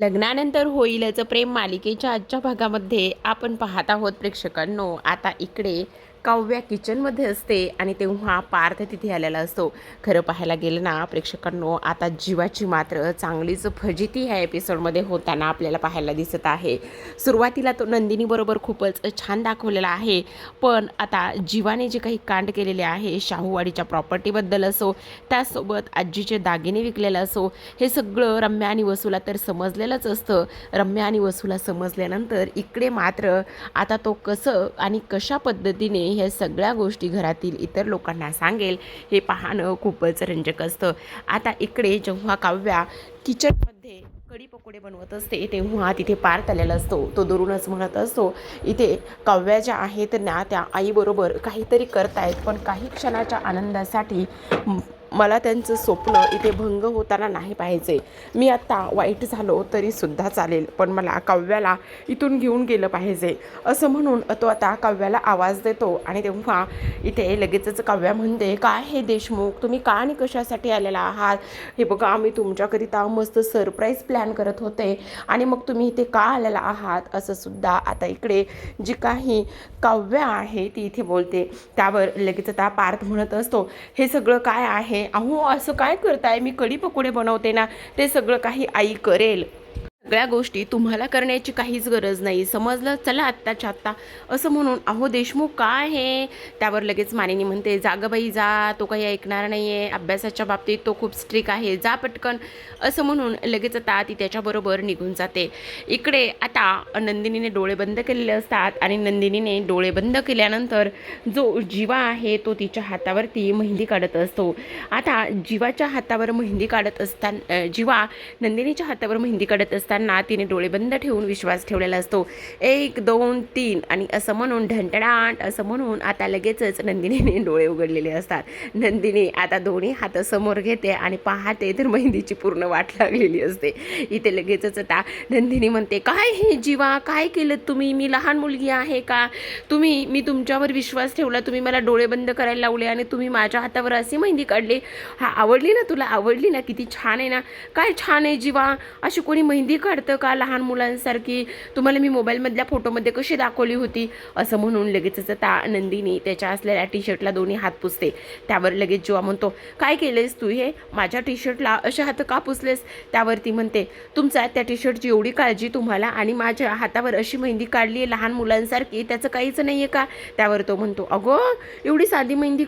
लग्नानंतर होईलच प्रेम मालिकेच्या आजच्या भागामध्ये आपण पाहत आहोत प्रेक्षकांनो. आता इकडे काव्या किचनमध्ये असते आणि तेव्हा पार्थ तिथे आलेला असतो. खरं पाहायला गेलं ना प्रेक्षकांनो आता जीवाची मात्र चांगलीच फजिती ह्या एपिसोडमध्ये होताना आपल्याला पाहायला दिसत आहे. सुरुवातीला तो नंदिनीबरोबर खूपच छान दाखवलेला आहे. पण आता जीवाने जे काही कांड केलेले आहे शाहूवाडीच्या प्रॉपर्टीबद्दल असो त्यासोबत आजीचे दागिने विकलेले असो हे सगळं रम्या आणि वसूला तर समजलेलंच असतं. रम्या आणि वसूला समजल्यानंतर इकडे मात्र आता तो कसं आणि कशा पद्धतीने मी ह्या सगळ्या गोष्टी घरातील इतर लोकांना सांगेल हे पाहणं खूपच रंजक असतं. आता इकडे जेव्हा काव्या किचनमध्ये कढी पकोडे बनवत असते तेव्हा तिथे पार आलेला असतो. तो दुरूनच म्हणत असतो इथे काव्या ज्या आहेत ना त्या आईबरोबर काहीतरी करतायत पण काही क्षणाच्या आनंदासाठी मला त्यांचं स्वप्न इथे भंग होताना नाही पाहिजे मी आत्ता वाईट झालो तरी सुद्धा चालेल पण मला काव्याला इथून घेऊन गेलं पाहिजे. असं म्हणून तो आता काव्याला आवाज देतो आणि तेव्हा इथे लगेचच काव्या म्हणते काय हे देशमुख तुम्ही का आणि कशासाठी आलेला आहात? हे बघा आम्ही तुमच्याकरिता मस्त सरप्राईज प्लॅन करत होते आणि मग तुम्ही इथे का आलेला आहात? असं सुद्धा आता इकडे जी काही काव्य आहे ती इथे बोलते. त्यावर लगेच आता पार्थ म्हणत असतो हे सगळं काय आहे? अहो असं काय करताय? मी कढी पकोडे बनवते ना ते सगळं काही आई करेल. सगळ्या गोष्टी तुम्हाला करण्याची काहीच गरज नाही. समजलं? चला आत्ताच्या आत्ता. असं म्हणून अहो देशमुख काय हे त्यावर लगेच मानिनी म्हणते जागबाई जा तो काही ऐकणार नाही आहे अभ्यासाच्या बाबतीत तो खूप स्ट्रिक आहे. जा पटकन. असं म्हणून लगेच आता ती त्याच्याबरोबर निघून जाते. इकडे आता नंदिनीने डोळे बंद केलेले असतात आणि नंदिनीने डोळे बंद केल्यानंतर जो जीवा आहे तो तिच्या हातावरती मेहंदी काढत असतो. आता जीवाच्या हातावर मेहंदी काढत असताना जीवा नंदिनीच्या हातावर मेहंदी काढत असताना तिने डोळे बंद ठेवून विश्वास ठेवलेला असतो. एक दोन तीन आणि असं म्हणून ढंटडाट असं म्हणून आता लगेचच नंदिनीने डोळे उघडलेले असतात. नंदिनी आता दोन्ही हात समोर घेते आणि पाहते तर मेहंदीची पूर्ण वाट लागलेली असते. इथे लगेचच आता नंदिनी म्हणते काय हे जीवा? काय केलं तुम्ही? मी लहान मुलगी आहे का? तुम्ही मी तुमच्यावर विश्वास ठेवला तुम्ही मला डोळे बंद करायला लावले आणि तुम्ही माझ्या हातावर अशी मेहंदी काढली? हा आवडली ना तुला? आवडली ना? किती छान आहे ना? काय छान आहे जीवा? अशी कोणी मेहंदी काढतं का लहान मुलांसारखी? तुम्हाला मी मोबाईलमधल्या फोटोमध्ये कशी दाखवली होती? असं म्हणून लगेचच ता नंदिनी त्याच्या असलेल्या टी शर्टला दोन्ही हात पुसते. त्यावर लगेच जेव्हा म्हणतो काय केलेस तू हे? माझ्या टी शर्टला अशा हात का पुसलेस? त्यावर ती म्हणते तुमचा त्या टी शर्टची एवढी काळजी तुम्हाला आणि माझ्या हातावर अशी मेहंदी काढली आहे लहान मुलांसारखी त्याचं काहीच नाही आहे का? त्यावर तो म्हणतो अगं एवढी साधी मेहंदी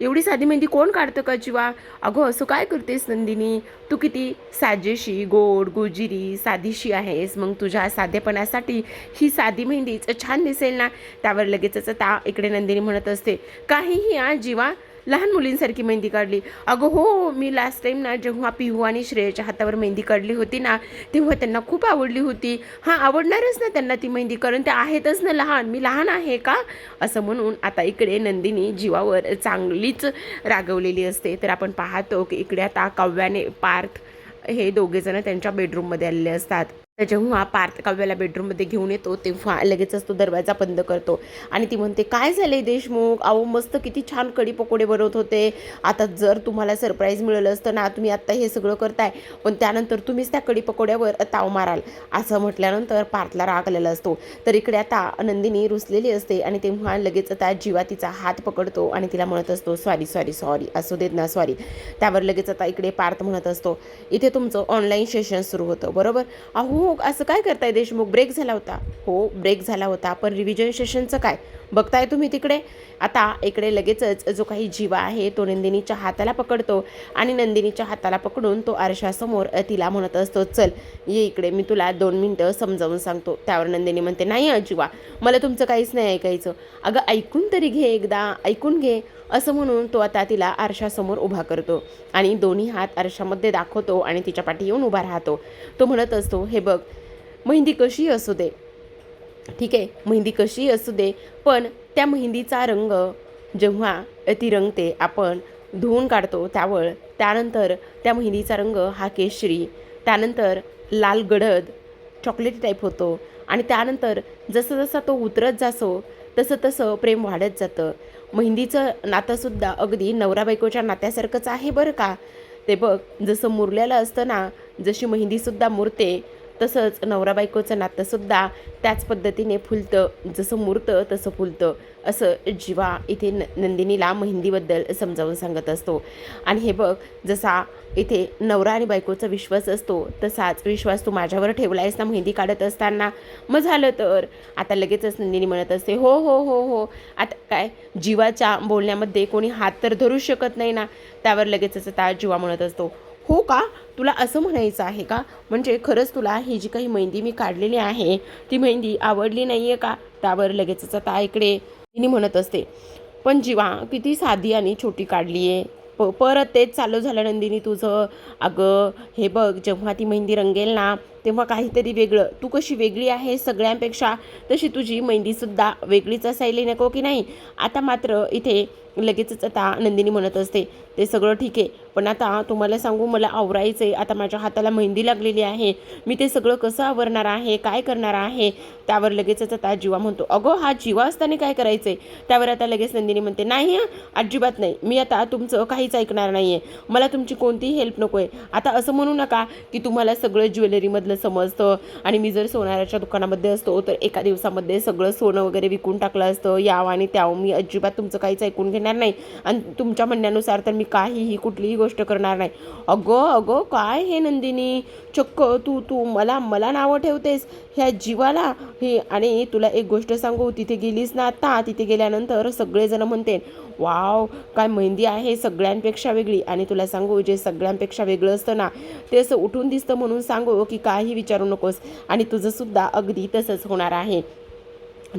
एवढी साधी मेहंदी कोण काढतं का जीवा? अगं असं काय करतेस नंदिनी? तू किती साजेशी गोड गोजिरी साधीशी आहेस. मग तुझ्या साधेपणासाठी ही साधी मेहंदीच छान दिसेल ना? त्यावर लगेचच ता इकडे नंदिनी म्हणत असते काहीही आ जीवा लहान मुलींसारखी मेहंदी काढली. अगं हो मी लास्ट टाईम ना जेव्हा पिहू आणि श्रेयाच्या हातावर मेहंदी काढली होती ना तेव्हा त्यांना खूप आवडली होती. हां आवडणारच ना त्यांना ती मेहंदी कारण ते आहेतच ना लहान. मी लहान आहे का? असं म्हणून आता इकडे नंदिनी जीवावर चांगलीच रागवलेली असते. तर आपण पाहतो की इकडे आता काव्याने पार्थ हे दोघेजणं त्यांच्या बेडरूममध्ये आलेले असतात. तर जेव्हा पार्थ काव्याला बेडरूममध्ये घेऊन येतो तेव्हा लगेचच तो दरवाजा बंद करतो. आणि ती म्हणते काय झाले देशमुख? अहो मस्त किती छान कढी पकोडे बनवत होते. आता जर तुम्हाला सरप्राईज मिळालं असतं ना तुम्ही आत्ता हे सगळं करताय. पण त्यानंतर तुम्हीच त्या कढी पकोड्यावर ताव माराल. असं म्हटल्यानंतर पार्थला राग आलेला असतो. तर इकडे आता नंदिनी रुसलेली असते आणि तेव्हा लगेच आता जीवा तिचा हात पकडतो आणि तिला म्हणत असतो सॉरी सॉरी सॉरी असू देत ना सॉरी त्यावर लगेच आता इकडे पार्थ म्हणत असतो इथे तुमचं ऑनलाईन सेशन सुरू होतं बरोबर? अहो असं काय करताय देशमुख? ब्रेक झाला होता. हो ब्रेक झाला होता. पण रिव्हिजन सेशनचं काय? बघताय तुम्ही तिकडे? आता इकडे लगेचच जो काही जीवा आहे तो नंदिनीच्या हाताला पकडतो आणि नंदिनीच्या हाताला पकडून तो आरशासमोर तिला म्हणत असतो चल ये इकडे मी तुला दोन मिनटं समजावून सांगतो. त्यावर नंदिनी म्हणते नाही अजिवा मला तुमचं काहीच नाही ऐकायचं. अगं ऐकून तरी घे एकदा ऐकून घे. असं म्हणून तो आता तिला आरशासमोर उभा करतो आणि दोन्ही हात आरशामध्ये दाखवतो आणि तिच्या पाठी येऊन उभा राहतो. तो म्हणत असतो हे बघ मेहंदी कशी असू दे. ठीक आहे मेहंदी कशी असू दे पण त्या मेहंदीचा रंग जेव्हा ती रंगते आपण धुवून काढतो त्यावर त्यानंतर त्या मेहंदीचा रंग हा केशरी त्यानंतर लाल गडद चॉकलेटी टाईप होतो आणि त्यानंतर जसं जसा तो उतरत जातो तसं तसं प्रेम वाढत जातं. मेहंदीचं नातंसुद्धा अगदी नवरा बायकोच्या नात्यासारखंच आहे बरं का? ते बघ जसं मुरलेलं असतं ना जशी मेहंदीसुद्धा मुरते तसंच नवरा बायकोचं नातंसुद्धा त्याच पद्धतीने फुलतं जसं मुरतं तसं फुलतं असं जीवा इथे न नंदिनीला मेहंदीबद्दल समजावून सांगत असतो. आणि हे बघ जसा इथे नवरा आणि बायकोचा विश्वास असतो तसाच विश्वास तू माझ्यावर ठेवला आहेस ना मेहंदी काढत असताना? मग झालं तर? आता लगेचच नंदिनी म्हणत असते हो हो हो हो. आता काय? जीवाच्या बोलण्यामध्ये कोणी हात तर धरू शकत नाही ना? त्यावर लगेचच आता जीवा म्हणत असतो हो का? तुला असं म्हणायचं आहे का? म्हणजे खरंच तुला ही जी काही मेहंदी मी काढलेली आहे ती मेहंदी आवडली नाही आहे का? त्यावर लगेचच आता इकडे तिने म्हणत असते पण जीवा किती साधी आणि छोटी काढली आहे प परत तेच चालू झालं नंदिनी तुझं अगं हे बघ जेव्हा ती मेहंदी रंगेल ना तेव्हा काहीतरी वेगळं. तू कशी वेगळी आहे सगळ्यांपेक्षा तशी तुझी मेहंदीसुद्धा वेगळीच असायली नको की नाही? आता मात्र इथे लगेचच आता नंदिनी म्हणत असते ते सगळं ठीक आहे पण आता तुम्हाला सांगू मला आवरायचं आहे आता माझ्या हाताला मेहंदी लागलेली आहे. मी ते सगळं कसं आवरणार आहे काय करणार आहे? त्यावर लगेचच आता जीवा म्हणतो. अगं हा जीवा असताना काय करायचं आहे त्यावर आता लगेच नंदिनी म्हणते नाही हं, अजिबात नाही. मी आता तुमचं काहीच ऐकणार नाही आहे मला तुमची कोणतीही हेल्प नको आहे आता असं म्हणू नका की तुम्हाला सगळं ज्वेलरीमधलं समजतं. आणि मी जर सोनाराच्या दुकानामध्ये असतो तर एका दिवसामध्ये सगळं सोनं वगैरे विकून टाकलं असतं. याव आणि त्याव. मी अजिबात तुमचं काहीच ऐकून घेणार नाही. आणि तुमच्या म्हणण्यानुसार तर मी काहीही कुठलीही गोष्ट करणार नाही. अगं अगं काय हे नंदिनी? चक्क तू तू मला मला नावं ठेवतेस. ह्या जीवाला. हे आणि तुला एक गोष्ट सांगू तिथे गेलीस ना आता? तिथे गेल्यानंतर सगळेजण म्हणते वाव काय मेहंदी आहे सगळ्यांपेक्षा वेगळी. आणि तुला सांगू जे सगळ्यांपेक्षा वेगळं असतं ना ते असं उठून दिसतं म्हणून सांगू की काही विचारू नकोस. आणि तुझंसुद्धा अगदी तसंच होणार आहे.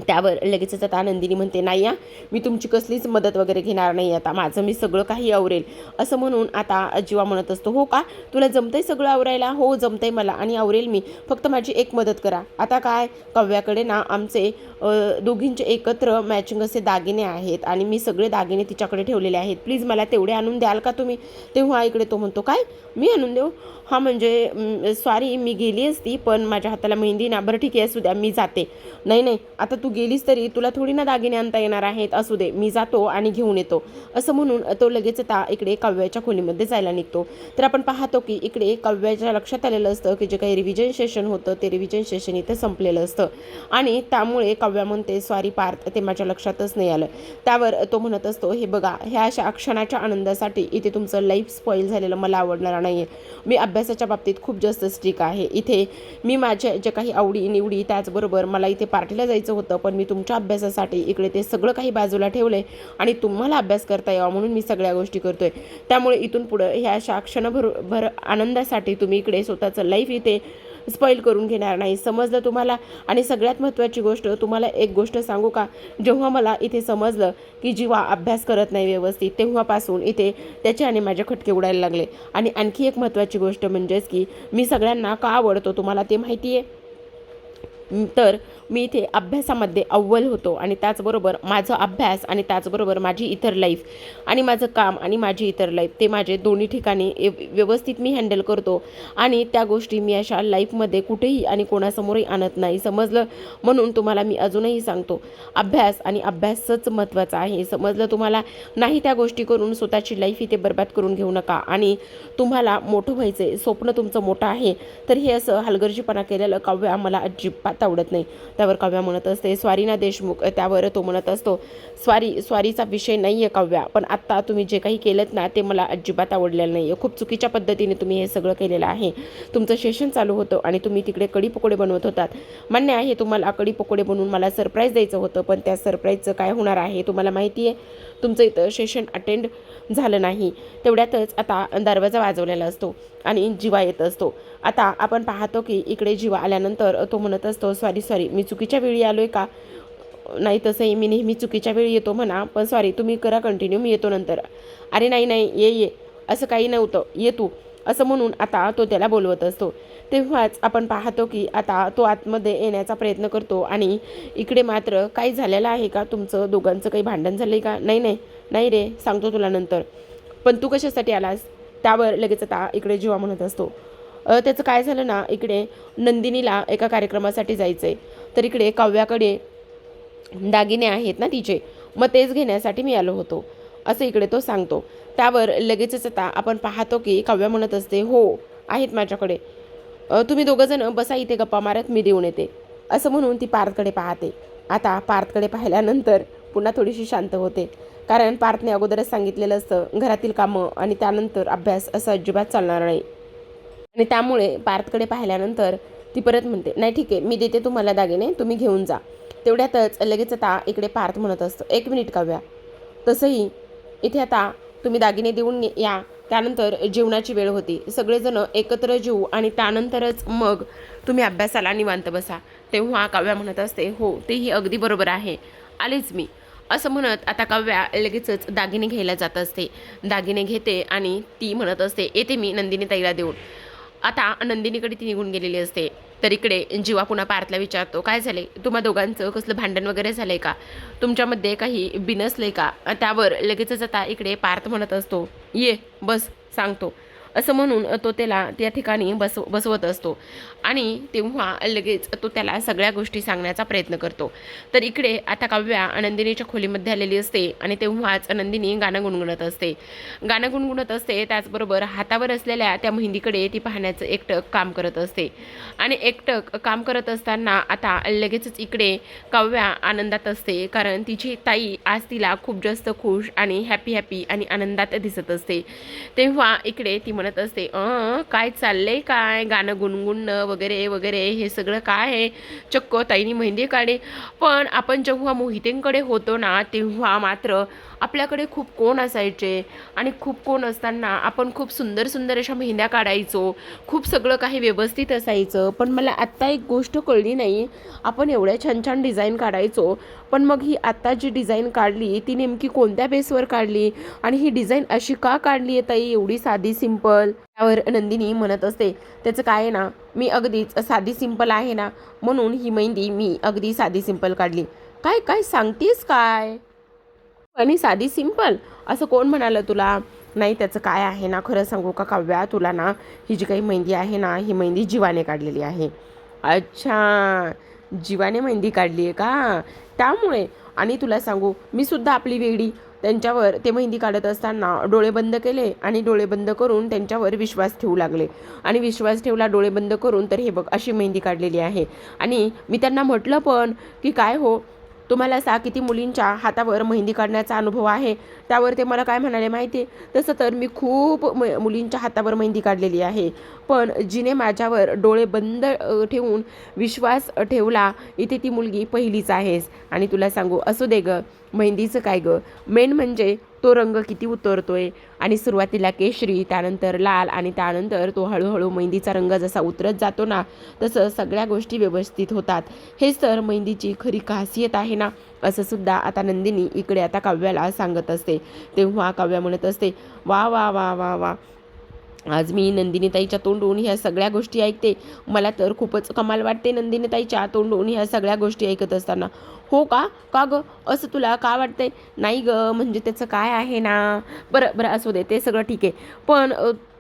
त्यावर लगेचच आता नंदिनी म्हणते नाही या मी तुमची कसलीच मदत वगैरे घेणार नाही आता माझं मी सगळं काही आवरेल. असं म्हणून आता जीवा म्हणत असतो हो का? तुला जमतंय सगळं आवरायला? हो जमतंय मला आणि आवरेल मी. फक्त माझी एक मदत करा. आता काय? कव्याकडे ना आमचे दोघींचे एकत्र मॅचिंग असे दागिने आहेत आणि मी सगळे दागिने तिच्याकडे ठेवलेले आहेत. प्लीज मला तेवढे आणून द्याल का तुम्ही? तेव्हा इकडे तो म्हणतो काय? मी आणून देऊ? हा म्हणजे सॉरी मी गेली असती पण माझ्या हाताला मेहंदी ना. बरं ठीक आहे असू द्या मी जाते. नाही नाही आता तू तू गेलीस तरी तुला थोडी ना दागिने आणता येणार आहेत. असू दे मी जातो आणि घेऊन येतो. असं म्हणून तो लगेच आता इकडे काव्याच्या खोलीमध्ये जायला निघतो. तर आपण पाहतो की इकडे काव्याच्या लक्षात आलेलं असतं की जे काही रिव्हिजन सेशन होतं ते रिव्हिजन सेशन इथं संपलेलं असतं. आणि त्यामुळे काव्या म्हणते सॉरी पार्थ ते माझ्या लक्षातच नाही आलं. त्यावर तो म्हणत असतो हे बघा ह्या अशा क्षणाच्या आनंदासाठी इथे तुमचं लाईफ स्पॉईल झालेलं मला आवडणार नाही आहे मी अभ्यासाच्या बाबतीत खूप जास्त स्ट्रिक आहे. इथे मी माझ्या ज्या काही आवडी निवडी त्याचबरोबर मला इथे पार्टीला जायचं होतं पण मी तुमच्या अभ्यासासाठी इकडे ते सगळं काही बाजूला ठेवलं आहे आणि तुम्हाला अभ्यास करता यावा म्हणून मी सगळ्या गोष्टी करतोय. त्यामुळे इथून पुढं ह्या अशा क्षणभर भर आनंदासाठी तुम्ही इकडे स्वतःचं लाईफ इथे स्पॉईल करून घेणार नाही. समजलं तुम्हाला? आणि सगळ्यात महत्त्वाची गोष्ट तुम्हाला एक गोष्ट सांगू का? जेव्हा मला इथे समजलं की जीवा अभ्यास करत नाही व्यवस्थित तेव्हापासून इथे त्याचे आणि माझे खटके उडायला लागले. आणि आणखी एक महत्त्वाची गोष्ट म्हणजेच की मी सगळ्यांना का आवडतो तुम्हाला ते माहिती आहे तर मी इथे अभ्यासामध्ये अव्वल होतो आणि त्याचबरोबर माझं अभ्यास आणि त्याचबरोबर माझी इतर लाईफ आणि माझं काम आणि माझी इतर लाईफ ते माझे दोन्ही ठिकाणी एव- व्यवस्थित मी हँडल करतो. आणि त्या गोष्टी मी अशा लाईफमध्ये कुठेही आणि कोणासमोरही आणत नाही. समजलं? म्हणून तुम्हाला मी अजूनही सांगतो अभ्यास आणि अभ्यासच महत्त्वाचा आहे. समजलं तुम्हाला? नाही त्या गोष्टी करून स्वतःची लाईफ इथे बर्बाद करून घेऊ नका. आणि तुम्हाला मोठं व्हायचं आहे स्वप्न तुमचं मोठं आहे तर हे असं हलगर्जीपणा केलेलं काव्य आम्हाला अजिबात आवडत नाही. त्यावर काव्या म्हणत असते. स्वारीना देशमुख त्यावर तो म्हणत असतो स्वारी स्वारीचा विषय नाही आहे काव्या पण आत्ता तुम्ही जे काही केलं ना ते मला अजिबात आवडलेलं नाही आहे खूप चुकीच्या पद्धतीने तुम्ही हे सगळं केलेलं आहे. तुमचं सेशन चालू होतं आणि तुम्ही तिकडे कडी पकोडे बनवत होतात. मान्य आहे तुम्हाला कडी पकोडे बनवून मला सरप्राईज द्यायचं होतं पण त्या सरप्राईजचं काय होणार आहे तुम्हाला माहिती आहे तुमचं इथं सेशन अटेंड झालं नाही. तेवढ्यातच आता दरवाजा वाजवलेला असतो आणि जीवा येत असतो. आता आपण पाहतो की इकडे जीवा आल्यानंतर तो म्हणत असतो सॉरी सॉरी मी चुकीच्या वेळी आलो आहे का? नाही तसंही मी नेहमी चुकीच्या वेळी येतो म्हणा पण सॉरी तुम्ही करा कंटिन्यू मी येतो नंतर. अरे नाही नाही ये ये. असं काही नव्हतं. ये तू. असं म्हणून आता तो त्याला बोलवत असतो. तेव्हाच आपण पाहतो की आता तो आतमध्ये येण्याचा प्रयत्न करतो आणि इकडे मात्र काही झालेलं आहे का? तुमचं दोघांचं काही भांडण झालं आहे का? नाही नाही नाही रे सांगतो तुला नंतर. पण तू कशासाठी आलास? त्यावर लगेच आता इकडे जीवा म्हणत असतो. त्याचं काय झालं ना इकडे नंदिनीला एका कार्यक्रमासाठी जायचं आहे तर इकडे काव्याकडे दागिने आहेत ना तिचे. मग तेच घेण्यासाठी मी आलो होतो. असं इकडे तो सांगतो. त्यावर लगेचच आता आपण पाहतो की काव्या म्हणत असते हो आहेत माझ्याकडे. तुम्ही दोघंजण बसा इथे गप्पा मारत मी देऊन येते. असं म्हणून ती पार्थकडे पाहते. आता पार्थकडे पाहिल्यानंतर पुन्हा थोडीशी शांत होते. कारण पार्थने अगोदरच सांगितलेलं असतं घरातील कामं आणि त्यानंतर अभ्यास असं अजिबात चालणार नाही. आणि त्यामुळे पार्थकडे पाहिल्यानंतर ती परत म्हणते नाही ठीक आहे मी देते तुम्हाला दागिने तुम्ही घेऊन जा. तेवढ्यातच लगेच आता इकडे पार्थ म्हणत असतो एक मिनिट काव्या. तसंही इथे आता तुम्ही दागिने देऊन या. त्यानंतर जेवणाची वेळ होती. सगळेजण एकत्र जेऊ आणि त्यानंतरच मग तुम्ही अभ्यासाला निवांत बसा. तेव्हा काव्या म्हणत असते हो तेही अगदी बरोबर आहे. आलेच मी. असं म्हणत आता काव्या लगेचच दागिने घ्यायला जात असते. दागिने घेते आणि ती म्हणत असते येते मी नंदिनी ताईला देऊन. आता नंदिनीकडे ती निघून गेलेली असते. तर इकडे जीवा पुन्हा पार्थला विचारतो काय झाले? तुम्हा दोघांचं कसलं भांडण वगैरे झालं आहे का? तुमच्यामध्ये काही बिनसलंय का? त्यावर लगेचच आता इकडे पार्थ म्हणत असतो ये बस सांगतो. असं म्हणून तो त्याला त्या ठिकाणी बस बसवत असतो. आणि तेव्हा लगेच तो त्याला सगळ्या गोष्टी सांगण्याचा प्रयत्न करतो. तर इकडे आता काव्या नंदिनीच्या खोलीमध्ये आलेली असते आणि तेव्हाच नंदिनी गाणं गुणगुणत असते. गाणं गुणगुणत असते त्याचबरोबर हातावर असलेल्या त्या मेहंदीकडे ती पाहण्याचं एकटक काम करत असते. आणि एकटक काम करत असताना आता लगेचच इकडे काव्या आनंदात असते कारण तिची ताई आज तिला खूप जास्त खुश आणि हॅपी हॅपी आणि आनंदात दिसत असते. तेव्हा इकडे ती म्हणत असते अं काय चाललंय काय? गाणं गुणगुणणं वगैरे वगैरे हे सगळं काय आहे? चक्क ताईनी मेहंदी काढे. पण आपण जेव्हा मोहितेंकडे होतो ना तेव्हा मात्र आपल्याकडे खूप कोण असायचे? आणि खूप कोण असताना आपण खूप सुंदर सुंदर अशा मेहंद्या काढायचो. खूप सगळं काही व्यवस्थित असायचं. पण मला आत्ता एक गोष्ट कळली नाही. आपण एवढ्या छान छान डिझाईन काढायचो. पण मग ही आत्ता जी डिझाईन काढली ती नेमकी कोणत्या बेसवर काढली आणि ही डिझाईन अशी का काढली आहे ताई? एवढी साधी सिंपल? त्यावर नंदिनी म्हणत असते त्याचं काय आहे ना मी अगदीच साधी सिंपल आहे ना म्हणून ही मेहंदी मी अगदी साधी सिंपल काढली. काय काय सांगतेस काय? आणि साधी सिंपल? असं कोण म्हणालं तुला? नाही त्याचं काय आहे ना खरं सांगू का काव्या? तुला ना ही जी काही मेहंदी आहे ना ही मेहंदी जीवाने काढलेली आहे. अच्छा जीवाने मेहंदी काढली आहे का? त्यामुळे आणि तुला सांगू मी सुद्धा आपली वेगळी त्यांच्यावर ते मेहंदी काढत असताना डोळे बंद केले आणि डोळे बंद करून त्यांच्यावर विश्वास ठेवू लागले. आणि विश्वास ठेवला डोळे बंद करून तर हे बघ अशी मेहंदी काढलेली आहे. आणि मी त्यांना म्हटलं पण की काय हो तुम्हाला असा किती मुलींच्या हातावर मेहंदी काढण्याचा अनुभव आहे? त्यावर ते मला काय म्हणाले माहिती आहे तसं तर मी खूप म मुलींच्या हातावर मेहंदी काढलेली आहे. पण जिने माझ्यावर डोळे बंद ठेवून विश्वास ठेवला इथे ती मुलगी पहिलीच आहेस. आणि तुला सांगू असू दे गं. मेहंदीचं काय गं? मेन म्हणजे तो रंग किती उतरतोय. आणि सुरुवातीला केशरी त्यानंतर लाल आणि त्यानंतर तो हळूहळू मेहंदीचा रंग जसा उतरत जातो ना तसं सगळ्या गोष्टी व्यवस्थित होतात. हेच तर मेहंदीची खरी खासियत आहे ना असं सुद्धा आता नंदिनी इकडे आता काव्याला सांगत असते. तेव्हा काव्या म्हणत असते वा वा वा वा वा आज मी नंदिनीताईच्या तोंडून ह्या सगळ्या गोष्टी ऐकते. मला तर खूपच कमाल वाटते नंदिनीताईच्या तोंडून ह्या सगळ्या गोष्टी ऐकत असताना. हो का? का गं? असं तुला का वाटतंय? नाही गं म्हणजे त्याचं काय आहे ना? बरं बरं असू दे ते सगळं ठीक आहे. पण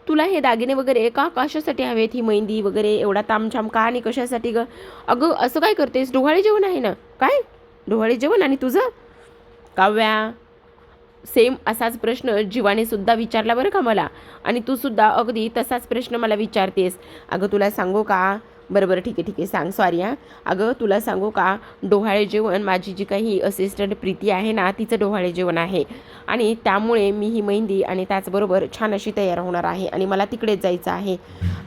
तुला हे दागिने वगैरे का कशासाठी हवेत? ही मेहंदी वगैरे एवढा तामछाम का आणि कशासाठी गं? अगं असं काय करतेस? ढोहाळे जेवण आहे ना? काय? ढोहाळे जेवण आणि तुझं? काव्या सेम असाच प्रश्न जीवाने सुद्धा विचारला बरं का मला? आणि तू सुद्धा अगदी तसाच प्रश्न मला विचारतेस. अगं तुला सांगू का? बरं बरं ठीक आहे ठीक आहे सांग सॉरी हां. अगं तुला सांगू का? डोहाळे जेवण माझी जी काही असिस्टंट प्रीती आहे ना तिचं डोहाळे जेवण आहे. आणि त्यामुळे मी ही मेहंदी आणि त्याचबरोबर छान अशी तयार होणार आहे आणि मला तिकडेच जायचं आहे.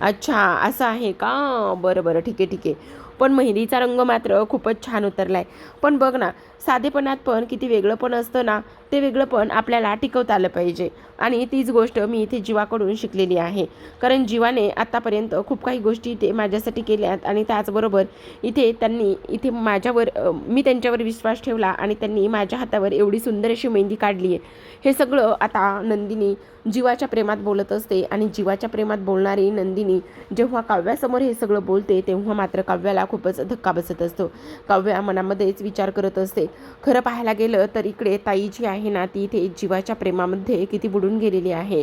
अच्छा असं आहे का? बरं बरं ठीक आहे ठीक आहे. पण मेहंदीचा रंग मात्र खूपच छान उतरला आहे पण बघ ना साधेपणात पण किती वेगळं पण असतं ना. ते वेगळं पण आपल्याला टिकवता आलं पाहिजे. आणि तीच गोष्ट मी इथे जीवाकडून शिकलेली आहे. कारण जीवाने आत्तापर्यंत खूप काही गोष्टी इथे माझ्यासाठी केल्यात आणि त्याचबरोबर इथे त्यांनी इथे माझ्यावर मी त्यांच्यावर विश्वास ठेवला आणि त्यांनी माझ्या हातावर एवढी सुंदर अशी मेहंदी काढली आहे. हे सगळं आता नंदिनी जीवाच्या प्रेमात बोलत असते आणि जीवाच्या प्रेमात बोलणारी नंदिनी जेव्हा काव्यासमोर हे सगळं बोलते तेव्हा मात्र काव्याला खूपच धक्का बसत असतो. काव्या मनामध्येच विचार करत असते. खरं पाहायला गेलं तर इकडे ताई जी आहे ना ती इथे जीवाच्या प्रेमामध्ये किती बुडून गेलेली आहे.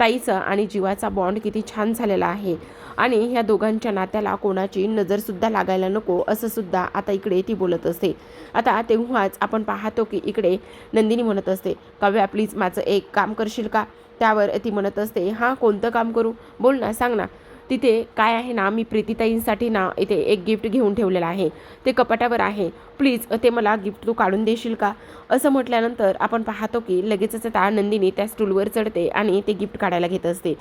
ताईचा आणि जीवाचा बॉन्ड किती छान झालेला आहे. आणि ह्या दोघांच्या नात्याला कोणाची नजरसुद्धा लागायला नको असंसुद्धा आता इकडे ती बोलत असते. आता तेव्हाच आपण पाहतो की इकडे नंदिनी म्हणत असते काव्या प्लीज माझं एक काम करशील का? त्यावर ती म्हणत असते हां कोणतं काम करू? बोल ना सांग ना. तिथे काय आहे ना मी प्रीतीताईंसाठी ना इथे एक गिफ्ट घेऊन ठेवलेलं आहे. ते कपाटावर आहे. प्लीज ते मला गिफ्ट तू काढून देशील का? असं म्हटल्यानंतर आपण पाहतो की लगेचच आता नंदिनी त्या स्टूलवर चढते आणि ते गिफ्ट काढायला घेत असते.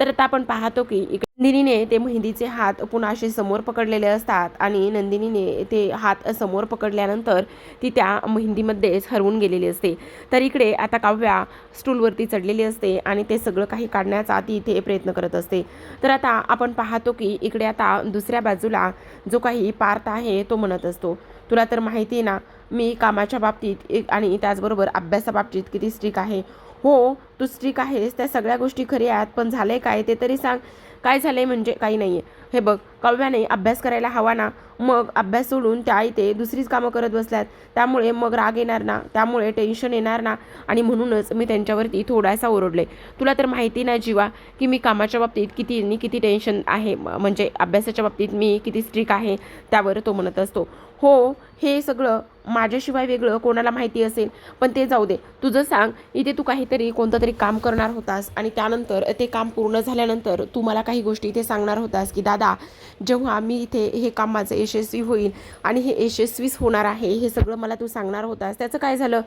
तर आता आपण पाहतो की इकडे नंदिनीने ते मेहंदीचे हात पुन्हा असे समोर पकडलेले असतात आणि नंदिनीने ते हात समोर पकडल्यानंतर ती त्या मेहंदीमध्येच हरवून गेलेली असते. तर इकडे आता काव्या स्टूलवरती चढलेली असते आणि ते सगळं काही काढण्याचा ती इथे प्रयत्न करत असते. तर आता आपण पाहतो की इकडे आता दुसऱ्या बाजूला जो काही पार्थ आहे तो म्हणत असतो. तुला तर माहिती आहे ना मी कामाच्या बाबतीत आणि त्याचबरोबर अभ्यासाबाबतीत किती स्ट्रिक आहे. हो तू स्ट्रिक आहेस त्या सगळ्या गोष्टी खरी आहेत पण झालंय काय ते तरी सांग. काय झालंय म्हणजे काही नाही आहे हे बघ कव्याने अभ्यास करायला हवा ना मग अभ्यास सोडून त्या इथे दुसरीच कामं करत बसल्यात. त्यामुळे मग राग येणार ना त्यामुळे टेन्शन येणार ना आणि म्हणूनच मी त्यांच्यावरती थोडासा ओरडले. तुला तर माहिती ना जीवा की मी कामाच्या बाबतीत किती आणि किती टेन्शन आहे म- म्हणजे अभ्यासाच्या बाबतीत मी किती स्ट्रिक आहे त्यावर तो म्हणत असतो. हो हे सगळं माझ्याशिवाय वेगळं कोणाला माहिती असेल पण ते जाऊ दे. तुझं सांग इथे तू काहीतरी कोणतं तरी काम करणार होतास आणि त्यानंतर ते काम पूर्ण झाल्यानंतर तू मला काही गोष्टी इथे सांगणार होतास की दादा जेव्हा मी इथे हे काम माझं यशस्वी होईल आणि हे यशस्वीच होणार आहे हे सगळं मला तू सांगणार होतास त्याचं काय झालं?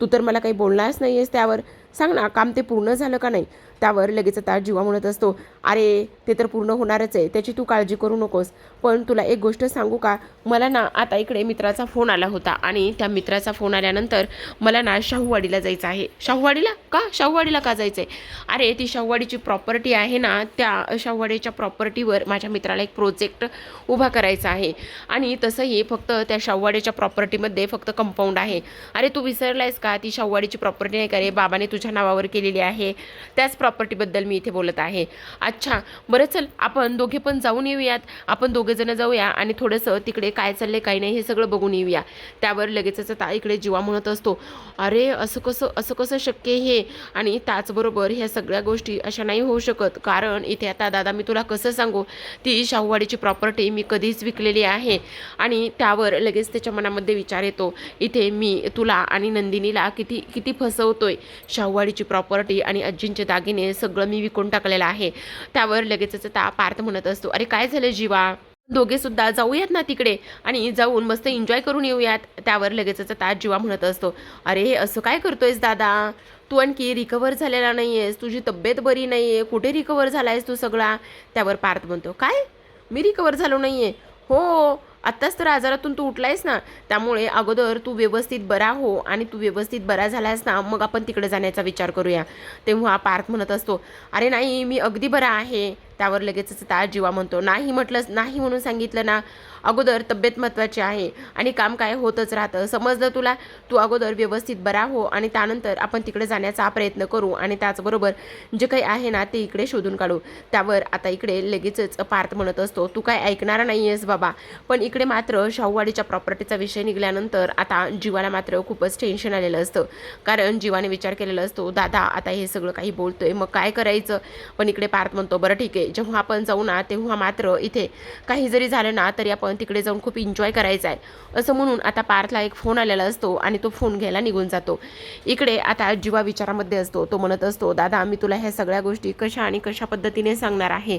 तू तर मला काही बोलणारच नाही आहेस त्यावर. सांग ना काम ते पूर्ण झालं का नाही? त्यावर लगेच आता जीवा म्हणत असतो. अरे ते तर पूर्ण होणारच आहे. त्याची तू काळजी करू नकोस. पण तुला एक गोष्ट सांगू का? मला ना आता इकडे मित्राचा फोन आला होता आणि त्या मित्राचा फोन आल्यानंतर मला ना शाहूवाडीला जायचं आहे. शाहूवाडीला? का? शाहूवाडीला का जायचं आहे अरे ती शाहूवाडीची प्रॉपर्टी आहे ना त्या शाहूवाडीच्या प्रॉपर्टीवर माझ्या मित्राला एक प्रोजेक्ट उभा करायचा आहे. आणि तसंही फक्त त्या शाहूवाडीच्या प्रॉपर्टीमध्ये फक्त कंपाऊंड आहे. अरे तू विसरलायस का? ती शाहूवाडीची प्रॉपर्टी नाही का रे? बाबाने तुझ्या नावावर केलेली आहे. त्याच प्रॉ प्रॉपर्टीबद्दल मी इथे बोलत आहे. अच्छा बरं चल आपण दोघे पण जाऊन येऊयात. आपण दोघेजणं जाऊया आणि थोडंसं तिकडे काय चाललंय काय नाही हे सगळं बघून येऊया. त्यावर लगेचच ता इकडे जीवा म्हणत असतो अरे असं कसं असं कसं शक्य हे आणि त्याचबरोबर ह्या सगळ्या गोष्टी अशा नाही होऊ शकत. कारण इथे आता दादा मी तुला कसं सांगू? ती शाहूवाडीची प्रॉपर्टी मी कधीच विकलेली आहे. आणि त्यावर लगेच त्याच्या मनामध्ये विचार येतो इथे मी तुला आणि नंदिनीला किती किती फसवतोय. शाहूवाडीची प्रॉपर्टी आणि आजींचे दागिने सगळं मी विकून टाकलेलं आहे. त्यावर लगेचच आता पार्थ म्हणत असतो अरे काय झालं जीवा? दोघे सुद्धा जाऊयात ना तिकडे आणि जाऊन मस्त एन्जॉय करून येऊयात. त्यावर लगेचच आता जीवा म्हणत असतो अरे असं काय करतोयस दादा? तू आणखी रिकवर झालेला नाही आहेस तुझी तब्येत बरी नाही आहे कुठे रिकवर झाला आहेस तू सगळा? त्यावर पार्थ म्हणतो काय? मी रिकवर झालो नाही आहे हो आत्ताच तर आजारातून तू उठलायस ना त्यामुळे अगोदर तू व्यवस्थित बरा हो आणि तू व्यवस्थित बरा झालास ना मग आपण तिकडे जाण्याचा विचार करूया. तेव्हा पार्थ म्हणत असतो अरे नाही मी अगदी बरा आहे. त्यावर लगेचच ताजीवा म्हणतो. नाही म्हटलंच नाही म्हणून सांगितलं ना अगोदर तब्येत महत्त्वाची आहे आणि काम काय होतच राहतं. समजलं तुला? तू अगोदर व्यवस्थित बरा हो आणि त्यानंतर आपण तिकडे जाण्याचा प्रयत्न करू आणि त्याचबरोबर जे काही आहे ना ते इकडे शोधून काढू. त्यावर आता इकडे लगेचच पार्थ म्हणत असतो तू काय ऐकणार नाही आहेस बाबा. पण इकडे मात्र शाहूवाडीच्या प्रॉपर्टीचा विषय निघाल्यानंतर आता जीवाला मात्र खूपच टेन्शन आलेलं असतं. कारण जीवाने विचार केलेला असतो दादा आता हे सगळं काही बोलतोय मग काय करायचं? पण इकडे पार्थ म्हणतो बरं ठीक आहे जेव्हा आपण जाऊ ना तेव्हा मात्र इथे काही जरी झालं ना तरी आपण तिकडे जाऊन खूप एन्जॉय करायचं आहे. असं म्हणून आता पार्थला एक फोन आलेला असतो आणि तो फोन घ्यायला निघून जातो. इकडे आता जीवा विचारामध्ये असतो तो म्हणत असतो दादा मी तुला ह्या सगळ्या गोष्टी कशा आणि कशा पद्धतीने सांगणार आहे?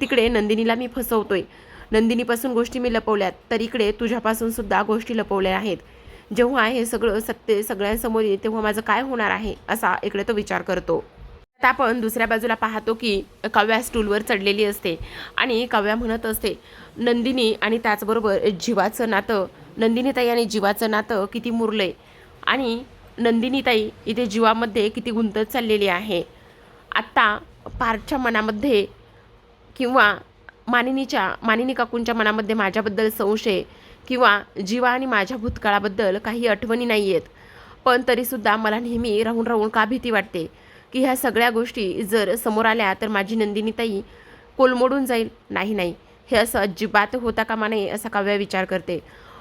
तिकडे नंदिनीला मी फसवतोय. नंदिनीपासून गोष्टी मी लपवल्यात तर इकडे तुझ्यापासून सुद्धा गोष्टी लपवल्या आहेत. जेव्हा हे सगळं सत्य सगळ्यांसमोर येईल तेव्हा माझं काय होणार आहे असा इकडे तो विचार करतो. आता आपण दुसऱ्या बाजूला पाहतो की कव्या स्टूलवर चढलेली असते आणि कव्या म्हणत असते नंदिनी आणि त्याचबरोबर जीवाचं नातं नंदिनीताई आणि जीवाचं नातं किती मुरलं आहे आणि नंदिनीताई इथे जीवामध्ये किती गुंतत चाललेली आहे. आत्ता पारच्या मनामध्ये किंवा मानिनीच्या मानिनी काकूंच्या मनामध्ये माझ्याबद्दल संशय किंवा जीवा आणि माझ्या भूतकाळाबद्दल काही आठवणी नाही आहेत पण तरीसुद्धा मला नेहमी राहून राहून का भीती वाटते? की ह्या सगळ्या गोष्टी जर समोर आल्या तर माझी नंदिनीताई कोलमोडून जाईल. नाही नाही. हे असं अजिबात होता कामा नये असा काव्या विचार करते.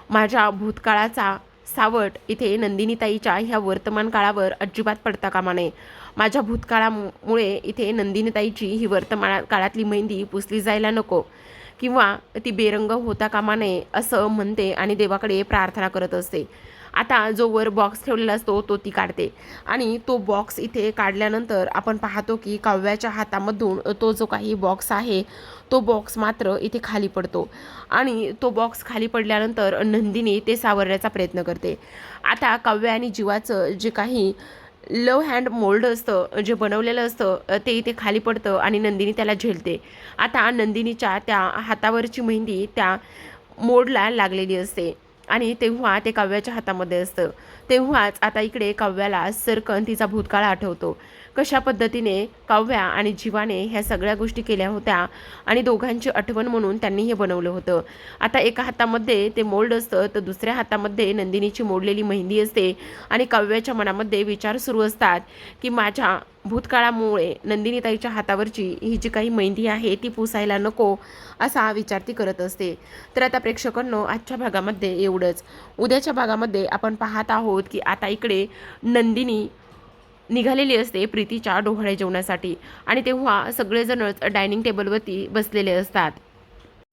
माझ्या भूतकाळाचा सावट इथे नंदिनीताईच्या ह्या वर्तमान काळावर अजिबात पडता कामा नये. माझ्या भूतकाळामुळे इथे नंदिनीताईची ही वर्तमान काळातली मेहंदी पुसली जायला नको किंवा ती बेरंग होता कामा नये असं म्हणते आणि देवाकडे प्रार्थना करत असते. आता जो वर बॉक्स ठेवलेला असतो तो ती काढते. आणि तो बॉक्स इथे काढल्यानंतर आपण पाहतो की काव्याच्या हातामधून तो जो काही बॉक्स आहे तो बॉक्स मात्र इथे खाली पडतो. आणि तो बॉक्स खाली पडल्यानंतर नंदिनी ते सावरण्याचा प्रयत्न करते. आता काव्य आणि जीवाचं जे काही लव हँड मोल्ड असतं जे बनवलेलं असतं ते इथे खाली पडतं आणि नंदिनी त्याला झेलते. आता नंदिनीच्या त्या हातावरची मेहंदी त्या मोडला लागलेली असते. आणि तेव्हा ते काव्याच्या हातामध्ये असतं. तेव्हाच आता इकडे काव्याला सरकन तिचा भूतकाळ आठवतो. कशा पद्धतीने काव्या आणि जीवाने ह्या सगळ्या गोष्टी केल्या होत्या आणि दोघांची आठवण म्हणून त्यांनी हे बनवलं होतं. आता एका हातामध्ये ते मोल्ड असतं तर दुसऱ्या हातामध्ये नंदिनीची मोडलेली मेहंदी असते आणि काव्याच्या मनामध्ये विचार सुरू असतात की माझ्या भूतकाळामुळे नंदिनीताईच्या हातावरची ही जी काही मेहंदी आहे ती पुसायला नको असा विचार ती करत असते. तर आता प्रेक्षकांनो आजच्या भागामध्ये एवढंच. उद्याच्या भागामध्ये आपण पाहत आहोत की आता इकडे नंदिनी निघालेली असते प्रीतीच्या डोहाळे जेवणासाठी. आणि तेव्हा सगळेजणच डायनिंग टेबलवरती बसलेले असतात.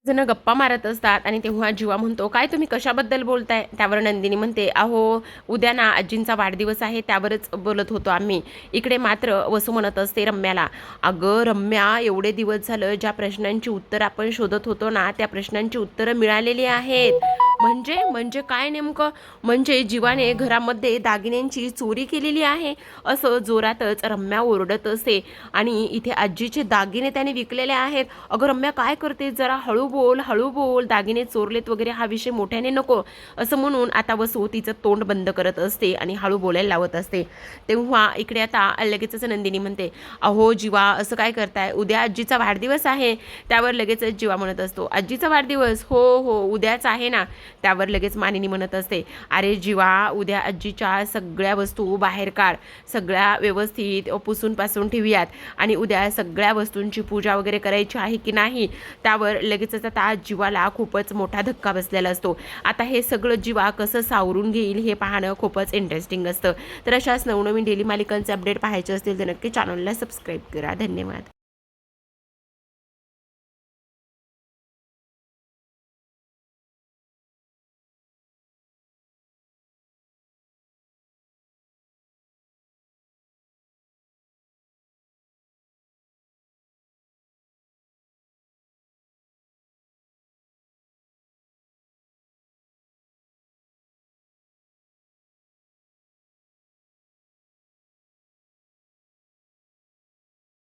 जण गप्पा मारत असतात आणि तेव्हा जीवा म्हणतो काय तुम्ही कशाबद्दल बोलताय? त्यावर नंदिनी म्हणते अहो उद्या ना आजींचा वाढदिवस आहे त्यावरच बोलत होतो आम्ही. इकडे मात्र वसू म्हणत असते रम्याला. अगं रम्या एवढे दिवस झालं ज्या प्रश्नांची उत्तर आपण शोधत होतो ना त्या प्रश्नांची उत्तरं मिळालेली आहेत. म्हणजे म्हणजे काय नेमकं? म्हणजे जीवाने घरामध्ये दागिन्यांची चोरी केलेली आहे असं जोरातच रम्या ओरडत असते आणि इथे आजीचे दागिने त्याने विकलेले आहेत. अगं रम्या काय करते? जरा हळू बोल हळू बोल. दागिने चोरलेत वगैरे हा विषय मोठ्याने नको. असं म्हणून आता वसू तिचं तोंड बंद करत असते आणि हळू बोलायला लावत असते. तेव्हा इकडे आता लगेचच नंदिनी म्हणते अहो जीवा असं काय करताय? उद्या आजीचा वाढदिवस आहे. त्यावर लगेचच जीवा म्हणत असतो आजीचा वाढदिवस? हो हो उद्याच आहे ना. त्यावर लगेच मानिनी म्हणत असते अरे जीवा उद्या आजीच्या सगळ्या वस्तू बाहेर काढ सगळ्या व्यवस्थित पुसून पासून ठेवूयात आणि उद्या सगळ्या वस्तूंची पूजा वगैरे करायची आहे की नाही? त्यावर लगेचच आता जीवाला खूपच मोठा धक्का बसलेला असतो. आता हे सगळं जीवा कसं सावरून घेईल हे पाहणं खूपच इंटरेस्टिंग असतं. तर अशाच नवनवीन डेली मालिकांचे अपडेट पाहायचे असतील तर नक्की चॅनलला सबस्क्राईब करा. धन्यवाद.